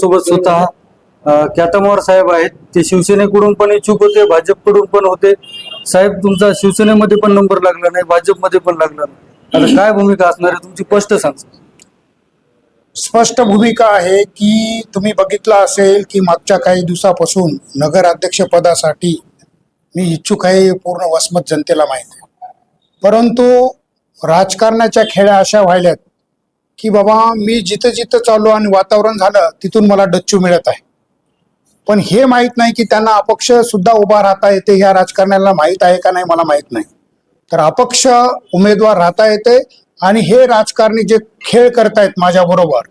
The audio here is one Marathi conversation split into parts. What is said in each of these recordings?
सोबत स्वतः अं, साहेब आहेत. ते शिवसेनेकडून पण इच्छुक होते भाजपकडून पण होते. साहेब तुमचा शिवसेनेमध्ये पण नंबर लागला नाही भाजपमध्ये पण लागला नाही. आता काय भूमिका असणार आहे? तुमची स्पष्ट सांग. स्पष्ट भूमिका आहे की तुम्ही बघितलं असेल की मागच्या काही दिवसापासून नगराध्यक्ष पदासाठी मी इच्छुक आहे पूर्ण वसमत जनतेला माहिती. आहे परंतु राजकारणाच्या खेळ्या अशा व्हायल्यात की बाबा मी जिथं जिथं चाललो आणि वातावरण झालं तिथून मला डच्चू मिळत आहे. पण हे माहीत नाही की त्यांना अपक्ष सुद्धा उभा राहता येते ह्या राजकारण्याला माहीत आहे का नाही मला माहीत नाही. तर अपक्ष उमेदवार राहता येते आणि हे राजकारणी जे खेळ करतायत माझ्या बरोबर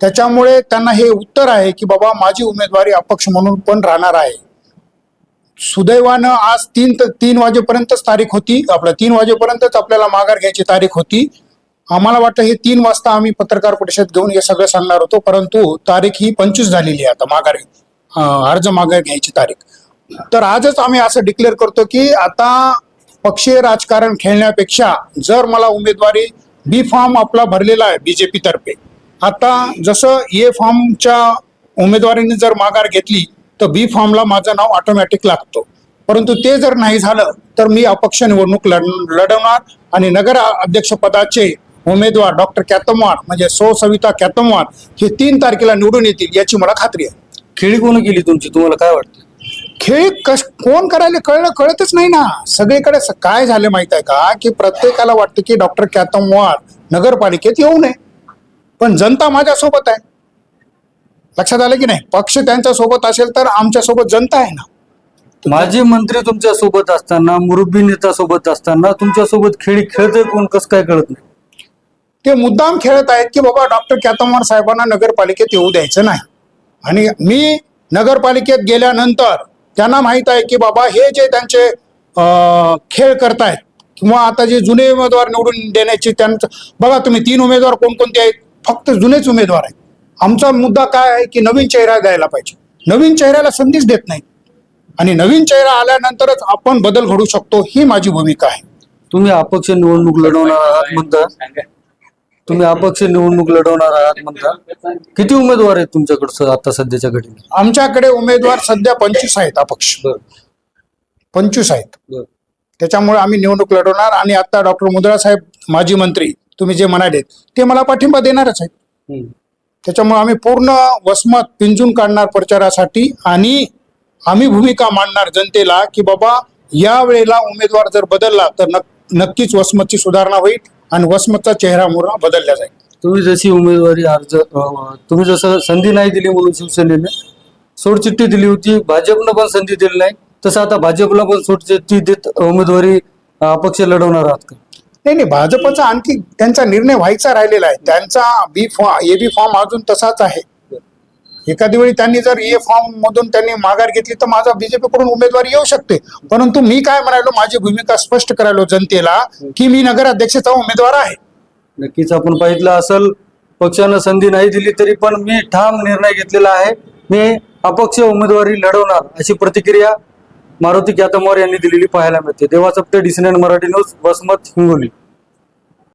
त्याच्यामुळे त्यांना हे उत्तर आहे की बाबा माझी उमेदवारी अपक्ष म्हणून पण राहणार आहे. सुदैवानं आज तीन तीन वाजेपर्यंतच तारीख होती आपलं तीन वाजेपर्यंतच आपल्याला माघार घ्यायची तारीख होती. आम्हाला वाटतं हे तीन वाजता आम्ही पत्रकार परिषद घेऊन हे सगळं सांगणार होतो परंतु तारीख ही पंचवीस झालेली आहे आता माघार. अर्ज माघार घ्यायची तारीख. तर आजच आम्ही असं डिक्लेअर करतो की आता पक्षीय राजकारण खेळण्यापेक्षा जर मला उमेदवारी बी फॉर्म आपला भरलेला आहे बीजेपी तर्फे आता जसं ए फॉर्मच्या उमेदवारीने जर माघार घेतली तर बी फॉर्मला माझं नाव ऑटोमॅटिक लागतो. परंतु ते जर नाही झालं तर मी अपक्ष निवडणूक लढ लढवणार आणि नगर अध्यक्षपदाचे उमेदवार डॉक्टर कॅतमवार म्हणजे सौ सविता कॅतमवार हे तीन तारखेला निवडून येतील याची मला खात्री आहे. खेळी कोण केली तुमची? तुम्हाला काय वाटतं? खेळ कश कोण करायला कळलं कळतच नाही ना. सगळीकडे स- काय झालं माहीत आहे का? की प्रत्येकाला वाटतं की डॉक्टर कॅतमवार नगरपालिकेत येऊ नये. पण जनता माझ्यासोबत आहे. लक्षात आलं की नाही? पक्ष त्यांच्यासोबत असेल तर आमच्यासोबत जनता आहे ना. माजी मंत्री तुमच्यासोबत असताना मुरब्बी नेता सोबत असताना तुमच्यासोबत खेळी खेळतोय कोण? कसं काय कळत नाही? ते मुद्दाम खेळत आहेत की बाबा डॉक्टर कॅतमवार साहेबांना नगरपालिकेत येऊ द्यायचं नाही. आणि मी नगरपालिकेत गेल्यानंतर त्यांना माहीत आहे की बाबा हे जे त्यांचे खेळ करतायत किंवा आता जे जुने उमेदवार निवडून देण्याचे त्यांचं बघा तुम्ही तीन उमेदवार कोणकोणते आहेत? फक्त जुनेच उमेदवार आहेत. आमचा मुद्दा काय आहे की नवीन चेहरा द्यायला पाहिजे. नवीन चेहऱ्याला संधीच देत नाही आणि नवीन चेहरा आल्यानंतरच आपण बदल घडू शकतो ही माझी भूमिका आहे. तुम्ही अपक्ष निवडणूक लढवणार आहात म्हणता. तुम्ही अपक्ष निवडणूक लढवणार आहात म्हणता. किती उमेदवार आहेत तुमच्याकडे आता सध्याच्या घडीला? आमच्याकडे उमेदवार सध्या पंचवीस आहेत अपक्ष. पंचवीस आहेत. त्याच्यामुळे आम्ही निवडणूक लढवणार आणि आता डॉक्टर मुद्रा साहेब माजी मंत्री तुम्ही जे म्हणाले ते मला पाठिंबा देणारच आहेत. त्याच्यामुळे आम्ही पूर्ण वसमत पिंजून काढणार प्रचारासाठी आणि आम्ही भूमिका मांडणार जनतेला की बाबा या वेळेला उमेदवार जर बदलला तर नक- नक्कीच वसमतची सुधारणा होईल. आणि वसमतचा चेहरा मोहरा बदलला जाईल. तुम्ही जशी उमेदवारी अर्ज अं, तुम्ही जसं संधी नाही दिली म्हणून शिवसेनेने सोडचिठ्ठी दिली होती भाजपनं पण संधी दिली नाही तसं आता भाजपला पण सोडचिठ्ठी देत उमेदवारी अं, अपक्ष लढवणार आहात का? नाही नाही भाजपचा आणखी त्यांचा निर्णय व्हायचा राहिलेला आहे. त्यांचा बी फॉर्म ए बी फॉर्म अजून तसाच आहे. एखादी वेळी त्यांनी जर ए फॉर्म मधून त्यांनी माघार घेतली तर माझा बीजेपी कडून उमेदवारी येऊ शकते. परंतु मी काय म्हणालो माझी भूमिका स्पष्ट करायलो जनतेला की मी नगराध्यक्षाचा उमेदवार आहे. नक्कीच आपण पाहिलं असेल पक्षानं संधी नाही दिली तरी पण मी ठाम निर्णय घेतलेला आहे. मी अपक्ष उमेदवारी लढवणार अशी प्रतिक्रिया मारुती क्यातमवार यांनी दिलेली पाहायला मिळते. देवा सप्ते डिसिनेंट मराठी न्यूज वसमत हिंगोली.